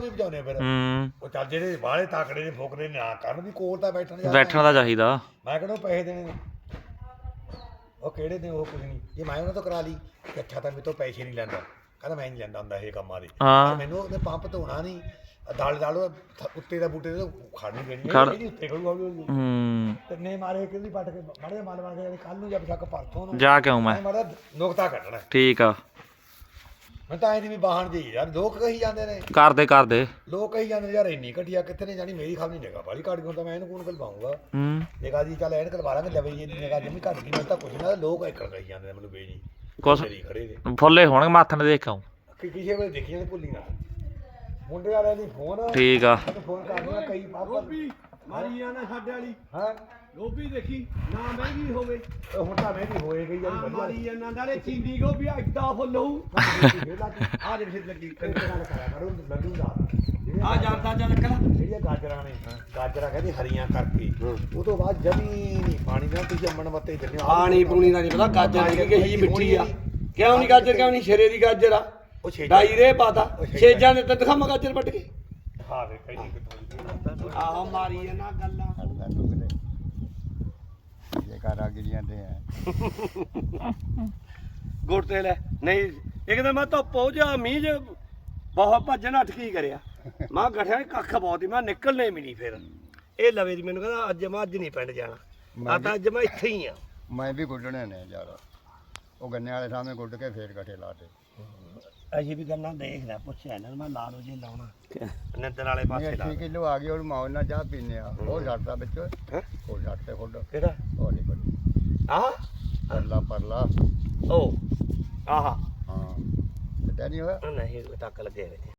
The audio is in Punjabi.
ਵੀ ਵਜਾਉਣੇ ਫਿਰ। ਹੂੰ। ਉਹ ਚੱਲ ਜਿਹੜੇ ਬਾਹਲੇ ਤਾਕੜੇ ਨੇ ਫੋਕਰੇ ਨੇ ਨਾ ਕਰਨ ਵੀ ਕੋਲ ਤਾਂ ਬੈਠਣ ਯਾਰ ਬੈਠਣਾ ਤਾਂ ਚਾਹੀਦਾ। ਮੈਂ ਉਹ ਪੈਸੇ ਦੇਣੇ ਨੇ? ਉਹ ਕਿਹੜੇ ਨੇ ਉਹ ਕੁਝ ਨਹੀਂ। ਜੇ ਮੈਂ ਉਹਨਾਂ ਤੋਂ ਕਰਾ ਲਈ ਕਿ ਅੱਛਾ ਤਾਂ ਮੇਰੇ ਤੋਂ ਪੈਸੇ ਨਹੀਂ ਲੈਂਦਾ। ਕਹਿੰਦਾ ਮੈਂ ਨਹੀਂ ਲੈਂਦਾ ਹੁੰਦਾ ਇਹ ਕੰਮਾਂ ਦੇ। ਹਾਂ। ਮੈਨੂੰ ਉਹਨੇ ਪੰਪ ਧੋਣਾ ਨਹੀਂ ਦਾਲ ਦਾਲ ਉੱਤੇ ਦਾ ਬੂਟੇ ਤੇ ਖੜ ਨਹੀਂ ਦੇਣੀ। ਖੜ- ਇਹਦੀ ਉੱਤੇ ਖੜੂ ਹੌਲੀ ਹੌਲੀ ਹੂੰ। ਤੇ ਨੇ ਮਾਰੇ ਕਿਹਦੀ ਪੱਟ ਕੇ ਮਾਰੇ ਮਾਰ ਮਾਰ ਕੇ ਕੱਲ ਨੂੰ ਜਦ ਤੱਕ ਪਰਸੋਂ ਨੂੰ। ਜਾ ਕਿਉਂ ਮੈਂ। ਮੈਂ ਮਾਰਾ ਨੁਕਤਾ ਕੱਢਣਾ ਠੀਕ ਆ। ਮੈਂ ਤਾਂ ਇਹਦੀ ਵੀ ਬਾਹਣ ਜੀ ਯਾਰ ਲੋਕ ਕਹੀ ਜਾਂਦੇ ਨੇ। ਕਰਦੇ ਕਰਦੇ। ਲੋਕ ਕਹੀ ਜਾਂਦੇ ਨੇ ਯਾਰ ਇੰਨੀ ਘਟਿਆ ਕਿੱਥੇ ਨੇ ਜਾਣੀ ਮੇਰੀ ਖਾਲ ਨਹੀਂ ਨਿਗਾ ਬਾਲੀ ਘਟ ਗਈ ਤਾਂ ਮੈਂ ਇਹਨੂੰ ਕੋਣ ਕਲਵਾਉਂਗਾ ਹੂੰ। ਨਿਗਾ ਜੀ ਚੱਲ ਐਨ ਕਰਵਾ ਲਾਂਗੇ ਲੈ ਬਈ ਇਹ ਨਿਗਾ ਜਮੀ ਘਟ ਗਈ ਮੈਂ ਤਾਂ ਕੁਛ ਨਾ ਲੋਕ ਐਕੜ ਕਹੀ ਜਾਂਦੇ ਨੇ ਮੈਨੂੰ ਬੇਜੀ। ਕੁਛ ਮੇਰੀ ਖੜੇ ਨੇ ਫੁੱਲੇ ਹੋਣਗੇ ਮਾਥਨ ਦੇ ਦੇਖਾਂ। ਕਿ ਕਿਸੇ ਵੇਲੇ ਦੇਖੀ ਜਾਂਦੇ ਭੁੱਲੀ ਨਾ ਮੁੰਡੇ ਵਾਲਿਆਂ ਦੀ ਫੋਨ ਠੀਕ ਆ। ਫੋਨ ਕਰਦੇ ਆ ਕਈ ਪਾਪਾ ਗੋਭੀ ਮਾਰੀ ਜਾਣਾ ਸਾਡੇ ਵਾਲੀ। ਹਾਂ। ਗੋਭੀ ਦੇਖੀ ਨਾ ਮਹਿੰਗੀ ਹੋਵੇ। ਹੁਣ ਤਾਂ ਮੈਂ ਵੀ ਹੋਏ ਗਈ ਆ ਮਾਰੀ ਜਾਣਾ ਨਾਲੇ ਚੀਂਦੀ ਗੋਭੀ ਐਡਾ ਫੁੱਲ ਹੋਊ ਆ ਲੱਗੀ ਦਾ ਕਰੋ ਦਾ ਜਿਹੜੀਆਂ ਆ ਜਾਂਦਾ ਚੱਲ ਕਰਾ ਜਿਹੜੀਆਂ ਗਾਜਰਾਂ ਨੇ ਗਾਜਰਾਂ ਕਹਿੰਦੇ ਹਰੀਆਂ ਕਰਕੇ। ਉਹ ਤੋਂ ਬਾਅਦ ਜਮੀ ਨਹੀਂ ਪਾਣੀ ਨਾਲ ਤੁਸੀਂ ਅੰਮਣ ਮੱਤੇ ਚੱਲੇ ਪਾਣੀ ਪੂਣੀ ਦਾ ਨਹੀਂ ਪਤਾ ਗਾਜਰ ਦੀ ਕਿ ਹੀ ਮਿੱਠੀ ਆ। ਕਿਉਂ ਨਹੀਂ ਗਾਜਰ ਕਿਉਂ ਨਹੀਂ? ਸ਼ੇਰੇ ਦੀ ਗਾਜਰ ਆ। ਉਹ ਛੇ ਡਾਈ ਰੇ ਪਾਤਾ ਛੇਜਾਂ ਨੇ ਤਾਂ ਦਿਖਾਵਾਂ ਗਾਜਰ ਪੱਟ ਕੇ। ਹਾਂ ਵੇ ਕਈ ਕਿਤੋਂ ਆਹ ਮਾਰੀ ਜਾਣਾ ਗੱਲਾਂ। ਇਹ ਕਾਰਾ ਗਿਰੀਆਂ ਤੇ ਹੈ ਗੁੜ ਤੇ ਲੈ। ਨਹੀਂ ਇੱਕਦਮ ਮੈਂ ਧੁੱਪ ਹੋ ਜਾ ਮੀਂਹ ਚ ਬਹੁਤ ਭੱਜਣ ਅੱਠ ਕੀ ਕਰਿਆ? ਮੈਂ ਗਠਿਆ ਕੱਖ ਬਹੁਤ ਹੀ ਮੈਂ ਨਿਕਲਨੇ ਵੀ ਨਹੀਂ ਫਿਰ। ਇਹ ਲਵੇ ਦੀ ਮੈਨੂੰ ਕਹਿੰਦਾ ਅੱਜ ਮੈਂ ਅੱਜ ਨਹੀਂ ਪਿੰਡ ਜਾਣਾ। ਆ ਤਾਂ ਅੱਜ ਮੈਂ ਇੱਥੇ ਹੀ ਆ। ਮੈਂ ਵੀ ਗੁੱਡਣੇ ਨੇ ਯਾਰ ਉਹ ਗੰਨੇ ਵਾਲੇ ਸਾਹਮਣੇ ਗੁੱਡ ਕੇ ਫੇਰ ਇਕੱਠੇ ਲਾਤੇ ਅਜੇ ਵੀ ਕਰਨਾ ਦੇਖਦਾ ਪੁੱਛਿਆ ਇਹਨਾਂ ਨੂੰ ਮੈਂ ਲਾ ਲੋ ਜੇ ਲਾਉਣਾ। ਨਿੰਦਰ ਵਾਲੇ ਪਾਸੇ ਲਾ 6 ਕਿਲੋ ਆ ਗਈ ਉਹ ਮੌਜ ਨਾਲ ਚਾਹ ਪੀਨੇ ਆ। ਉਹ ਛੱਡਦਾ ਵਿੱਚ। ਹੈਂ? ਉਹ ਛੱਡ ਤੇ ਖੁੱਡ ਕਿਹੜਾ? ਉਹ ਨਹੀਂ ਬੜੀ ਆਹ? ਪਰਲਾ ਪਰਲਾ। ਉਹ ਆਹਾ। ਹਾਂ। ਤੇ ਨਹੀਂ ਹੋਇਆ? ਨਹੀਂ ਟੱਕ ਲੱਗੇ ਹੋਏ।